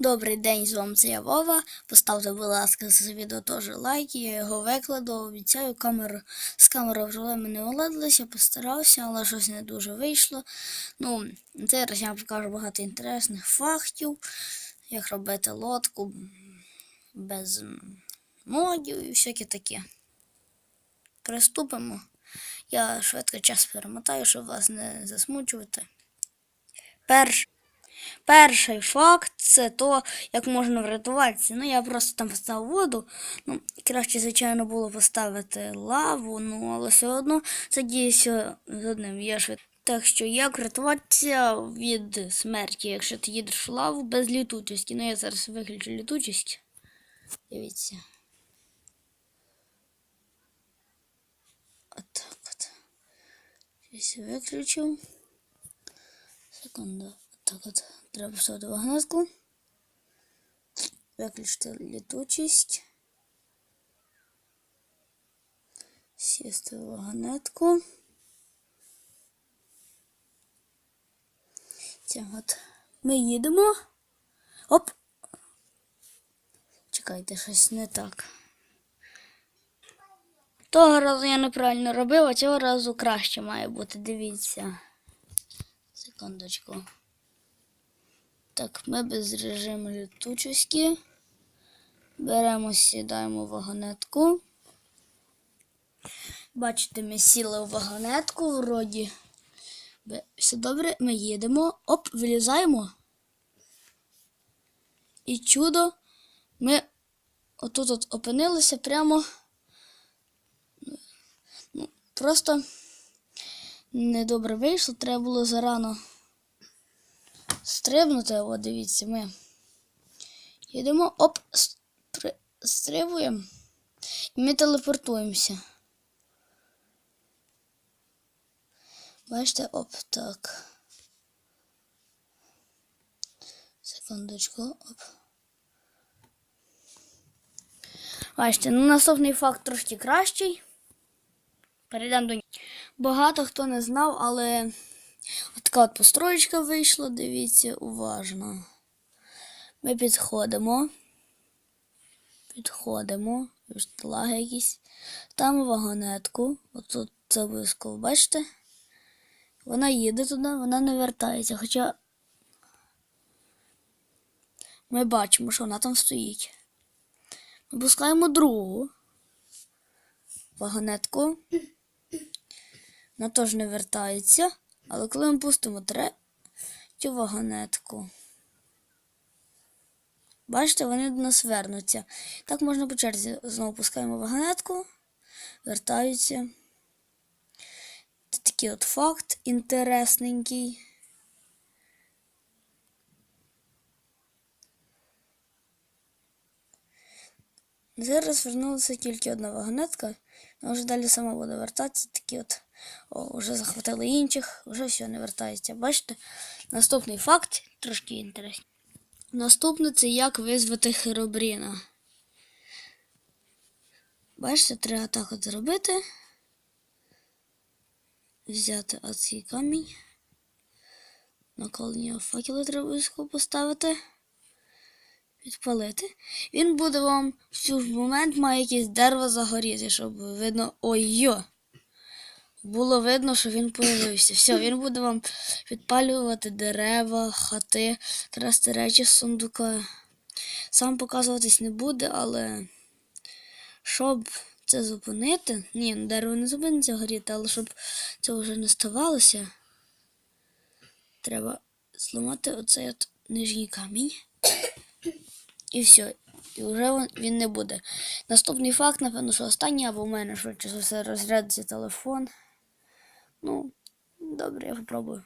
Добрий день, з вами це я Вова. Поставте, будь ласка, за відео теж лайк. Я його викладу. Обіцяю, камеру з камерою вже не владилася, постарався, але щось не дуже вийшло. Ну, зараз я вам покажу багато інтересних фактів, як робити лодку без модів і всяке таке. Приступимо. Я швидко час перемотаю, щоб вас не засмучувати. Перш, перший факт це то, як можна врятуватися. Ну, я просто там поставив воду. Ну, краще, звичайно, було поставити лаву, ну, але все одно діється з одним. Я швид... Так що як врятуватися від смерті, якщо ти їдеш в лаву без літучості. Ну, я зараз виключу літучість. Дивіться. Отак от. Щось виключив. Секунду. Так от. Треба вставити вагнетку. Виключити літучість. Сісти вагонетку. Це от. Ми їдемо. Оп! Чекайте, щось не так. Того разу я неправильно робив, а цього разу краще має бути. Дивіться. Секундочку. Так, ми без режиму літучості. Беремо, сідаємо вагонетку. Бачите, ми сіли в вагонетку, вроді. Все добре, ми їдемо. Оп, вилізаємо. І чудо, ми отут от опинилися прямо. Ну, просто недобре вийшло, треба було зарано стрибнути. От дивіться, ми їдемо, оп, стри- стрибуємо і ми телепортуємося. Бачите, оп, так. Секундочку, оп. Бачите, ну наступний факт трошки кращий. Перейдемо до нього. Багато хто не знав, але така от построєчка вийшла, дивіться, уважно. Ми підходимо. Підходимо. Лаги якісь. Там вагонетку. Отут це обов'язково, бачите? Вона їде туди, вона не вертається. Хоча ми бачимо, що вона там стоїть. Ми другу вагонетку. Вона теж не вертається. Але коли ми пустимо третю вагонетку, бачите, вони до нас вернуться. Так можна по черзі. Знову пускаємо вагонетку, вертаються. Це такий от факт інтересненький. Зараз вернулася тільки одна вагонетка, вона вже далі сама буде вертатися. Такі от, о, вже захватили інших, вже все не вертається. Бачите? Наступний факт трошки інтересний. Наступне це як визвати херобріна. Бачите, треба так от зробити. Взяти оцей камінь. Навколо нього факели треба обов'язково поставити підпалити. Він буде вам в цей момент має якесь дерево загоріти, щоб видно. Ой-йо! Було видно, що він появився. Все, він буде вам підпалювати дерева, хати, трасти речі з сундука. Сам показуватись не буде, але щоб це зупинити. Ні, ну, дерево не зупиниться горіти, але щоб це вже не ставалося, треба зламати оцей от нижній камінь. І все. І вже він, не буде. Наступний факт, напевно, що останній, або в мене швидше за все розрядиться телефон. Ну, добре, я попробую.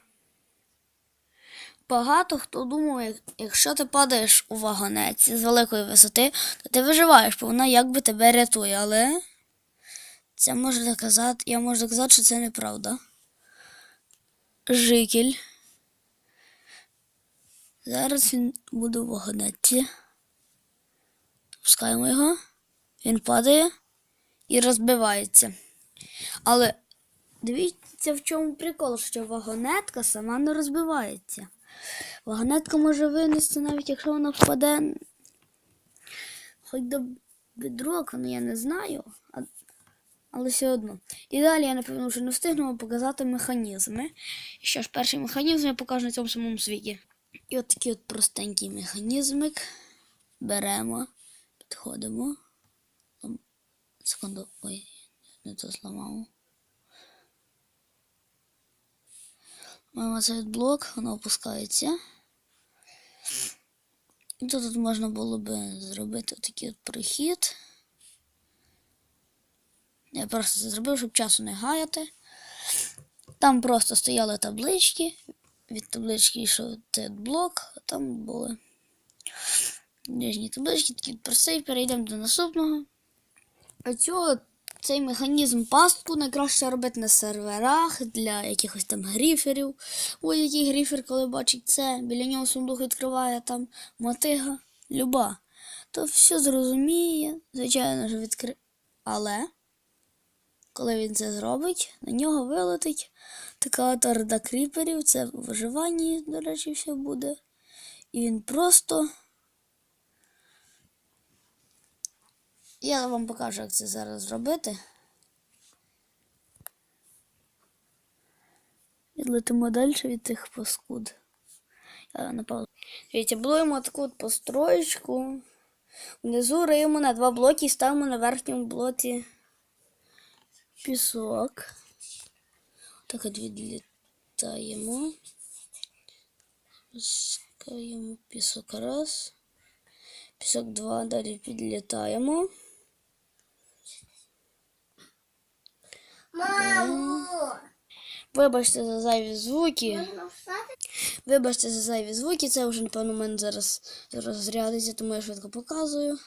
Багато хто думає, якщо ти падаєш у вагонеці з великої висоти, то ти виживаєш, бо вона якби тебе рятує, але це можна доказати, я можу доказати, що це неправда. Жикель. Зараз він буде в вагонетці. Пускаємо його. Він падає і розбивається. Але дивіться, в чому прикол, що вагонетка сама не розбивається. Вагонетка може винести, навіть якщо вона впаде. Хоч до бедрока, ну я не знаю. Але все одно. І далі я, напевно, вже не встигну показати механізми. Що ж, перший механізм я покажу на цьому самому світі. І от такий от простенький механізмик. Беремо, підходимо. Секунду, ой, не то зламав. Маємо цей блок, воно опускається. І тут, тут можна було би зробити такий от прохід. Я просто це зробив, щоб часу не гаяти. Там просто стояли таблички. Від таблички йшов цей блок, а там були нижні таблички, такі простий. Перейдемо до наступного. А цей механізм пастку найкраще робити на серверах для якихось там гріферів. Ось який гріфер, коли бачить це, біля нього сундук відкриває там мотига, люба. То все зрозуміє, звичайно ж відкри... Але коли він це зробить, на нього вилетить така от кріперів. Це в виживанні, до речі, все буде. І він просто. Я вам покажу, як це зараз зробити. Відлетимо далі від тих паскуд. Я напевно. Дивіться, будуємо таку от построєчку. Внизу риємо на два блоки і ставимо на верхньому блоці пісок. Так от відлітаємо. Пускаємо пісок раз. Пісок два, далі підлітаємо. Мамо! Вибачте за зайві звуки. Вибачте за зайві звуки, це вже, напевно, в мене зараз розрядиться, тому я швидко показую.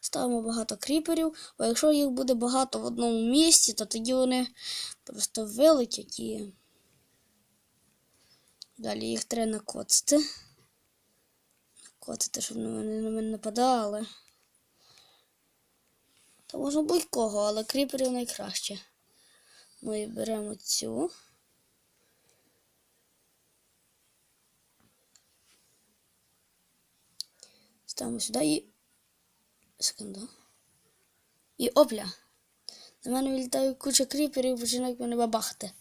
Ставимо багато кріперів, бо якщо їх буде багато в одному місці, то тоді вони просто вилетять і. Далі їх треба накоцати. Накоцати, щоб вони на мене нападали. Та можна будь-кого, але кріперів найкраще. Ми беремо цю. Ставимо сюди і. Секунду. І опля. На мене вилітає куча кріперів і починають мене бабахати.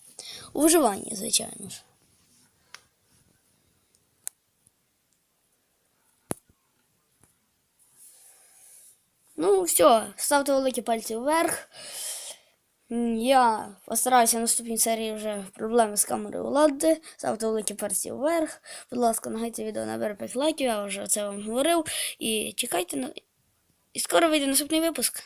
У виживанні, звичайно ж. Ну, все, ставте великі пальці вверх. Я постараюся в наступній серії вже проблеми з камерою влади. Ставте великі перці вверх. Будь ласка, нагайте відео набере 5 лайків, я вже це вам говорив. І чекайте на. І скоро вийде наступний випуск.